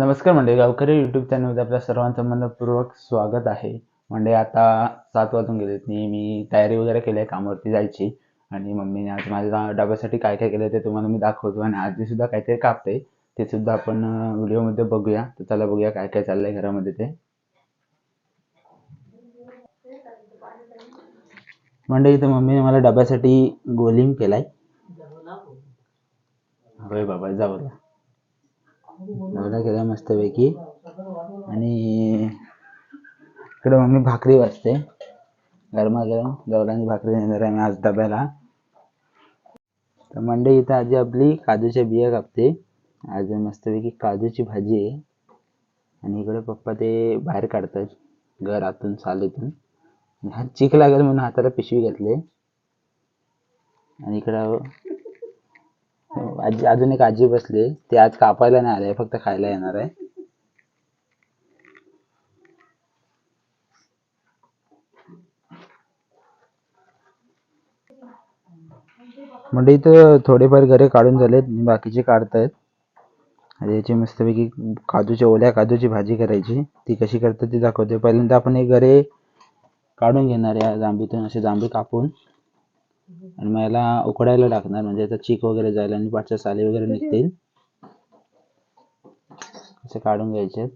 नमस्कार म्हणजे गावकरी यूट्यूब चॅनलमध्ये आपल्या सर्वांचं मनपूर्वक स्वागत आहे. म्हणजे आता सात वाजून गेलेत. आणि मी तयारी वगैरे केली आहे कामावरती जायची. आणि मम्मीने आज माझ्या डब्यासाठी काय काय केलं ते तुम्हाला मी दाखवतो. आणि आजी सुद्धा काहीतरी कापते ते सुद्धा आपण व्हिडिओमध्ये बघूया. तर चला बघूया काय काय चाललंय घरामध्ये ते. म्हणजे इथे मम्मीने मला डब्यासाठी गोलिंग केलाय. होय बाबा जाऊ नवरा केला मस्तपैकी. आणि इकडे मम्मी भाकरी वाजते गरमागरम गवरानी भाकरी नेणार आहे आज डब्याला. तर मंडई इथं आजी आपली काजूच्या बिया कापते. आज मस्तपैकी काजूची भाजी आहे. आणि इकडे पप्पा ते बाहेर काढतात घर आतून सालीतून हात चीक लागेल म्हणून हाताला पिशवी घातली आणि इकडं आजी अजून एक आजी बसली. ते आज कापायला नाही आले फक्त खायला येणार आहे. म्हणजे इथं थोडेफार घरे काढून झालेत बाकीचे काढतायत. याची मस्तपैकी काजूच्या ओल्या काजूची भाजी करायची. ती कशी करतात ती दाखवते. पहिल्यांदा आपण हे घरे काढून घेणार आहे जांबीतून असे जांभी कापून. आणि मग याला उकडायला टाकणार म्हणजे याचा चीक वगैरे जाईल आणि पाठच्या साली वगैरे निघतील. असे काढून घ्यायचे.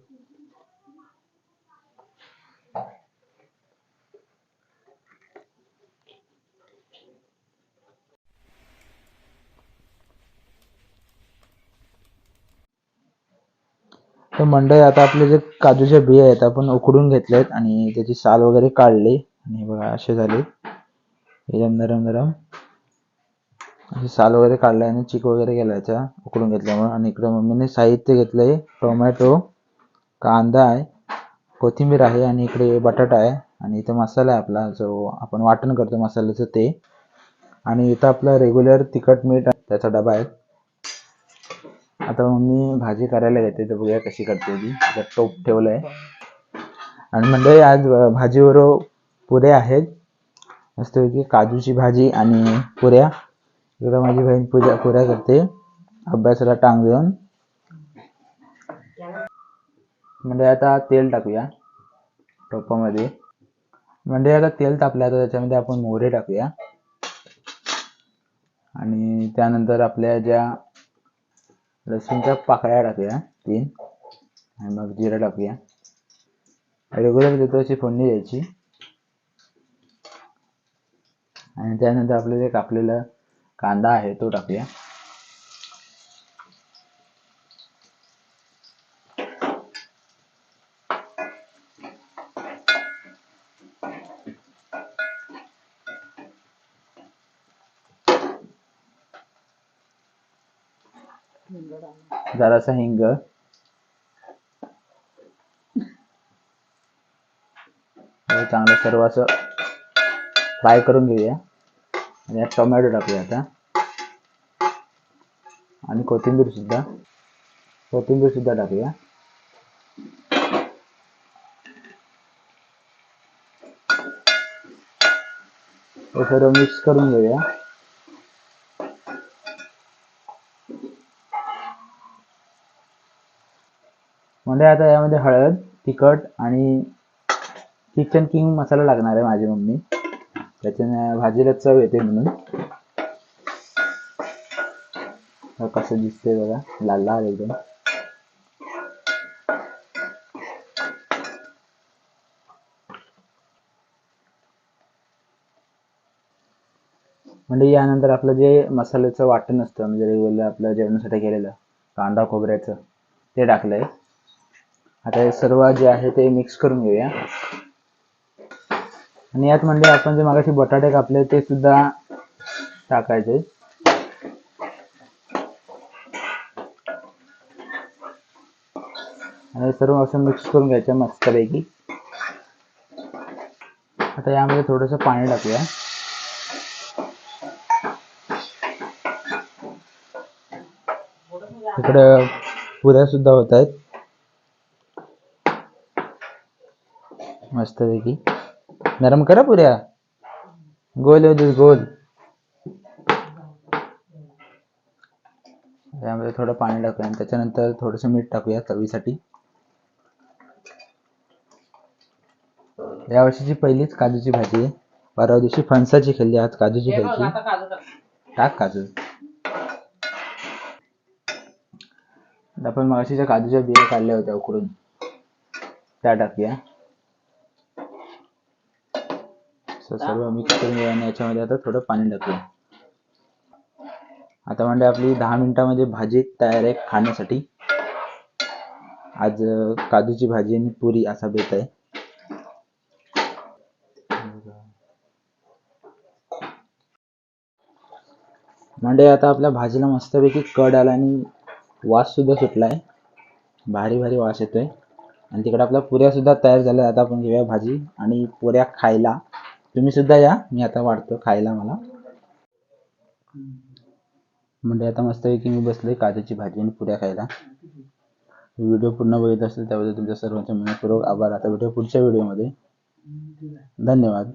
तर मंडळी आता आपले जे काजूच्या बिया आहेत आपण उकडून घेतलेत आणि त्याची साल वगैरे काढली. आणि बघा असे झाले. एकदम नरम नरम. असे साल वगैरे काढलाय आणि चिक वगैरे केला याचा उकडून घेतल्यामुळे. आणि इकडे मम्मीने साहित्य घेतलंय टोमॅटो कांदा आहे कोथिंबीर आहे आणि इकडे बटाटा आहे. आणि इथं मसाला आहे आपला जो आपण वाटण करतो मसाल्याचं ते. आणि इथं आपलं रेग्युलर तिखट मीठ त्याचा डबा आहे. आता मम्मी भाजी करायला घेते तर बघूया कशी करते ती. इथं टोप ठेवलंय. आणि म्हणजे आज भाजीवर पुरे आहेत. मस्तपैकी काजूची भाजी आणि पुऱ्या. इकडं माझी बहीण पूजा पुऱ्या करते. अभ्यासाला टांग देऊन. म्हणजे आता तेल टाकूया. टोपामध्ये. म्हणजे आता तेल तापलं आता त्याच्यामध्ये आपण मोहरे टाकूया. आणि त्यानंतर आपल्या ज्या लसूणच्या पाकळ्या टाकूया तीन. आणि मग जिरा टाकूया. रेग्युलर देतो अशी फोडणी द्यायची. आणि त्यानंतर आपलं जे कापलेला कांदा आहे तो टाकूया. जरासा हिंग. हे चांगलं सर्व असं फ्राय करून घेऊया. आणि यात टोमॅटो टाकूया आता. आणि कोथिंबीर सुद्धा. कोथिंबीर सुद्धा टाकूया. हे सर्व मिक्स करून घेऊया. म्हणजे आता यामध्ये हळद तिखट आणि किचन किंग मसाला लागणार आहे माझी मम्मी. त्याच्याने भाजीला चव येते म्हणून. कसं दिसतंय बघा लाल लाल एकदम. म्हणजे यानंतर आपलं जे मसाल्याचं वाटण असतं म्हणजे रेग्युलर आपलं जेवणासाठी केलेलं कांदा खोबऱ्याचं ते टाकलंय. आता हे सर्व जे आहे ते मिक्स करून घेऊया. आणि यात म्हणजे आपण जे मागाशी बटाटे कापले ते सुद्धा टाकायचे. आणि सर्व असं मिक्स करून घ्यायचं मस्तपैकी. आता यामध्ये थोडंसं पाणी टाकूया. इकडे पुऱ्या सुद्धा होत आहेत. मस्तपैकी. नरम करा पुऱ्या. गोल होते गोल. त्यामध्ये थोडं पाणी टाकूया आणि त्याच्यानंतर थोडंसं मीठ टाकूया चवीसाठी. या वर्षीची पहिलीच काजूची भाजी आहे. परवा दिवशी फणसाची खाल्ली आज काजूची खायची. टाक. काजू. आपण मगाशी ज्या काजूच्या बिया काढल्या होत्या उकडून. त्या टाकूया. असं सर्व मिक्स करून आणि याच्यामध्ये आता थोडं पाणी टाकूया. आता म्हणजे आपली दहा मिनिटामध्ये भाजी तयार आहे खाण्यासाठी. आज काजूची भाजी आणि पुरी असा बेत आहे. म्हणजे आता आपल्या भाजीला मस्तपैकी कड आला आणि वास सुद्धा सुटलाय. भारी भारी वास येतोय. आणि तिकडे आपल्या पुऱ्या सुद्धा तयार झाल्या. आता आपण घेऊया भाजी आणि पुऱ्या खायला. तुम्ही सुद्धा या. मी आता वाढतो खायला मला. म्हणजे आता मस्तपैकी मी बसलोय काजूची भाजी आणि पुऱ्या खायला. व्हिडिओ पूर्ण बघित असेल त्याबद्दल तुमच्या सर्वांचे मनपूर्वक आभार. आता भेटूया पुढच्या व्हिडिओमध्ये. धन्यवाद.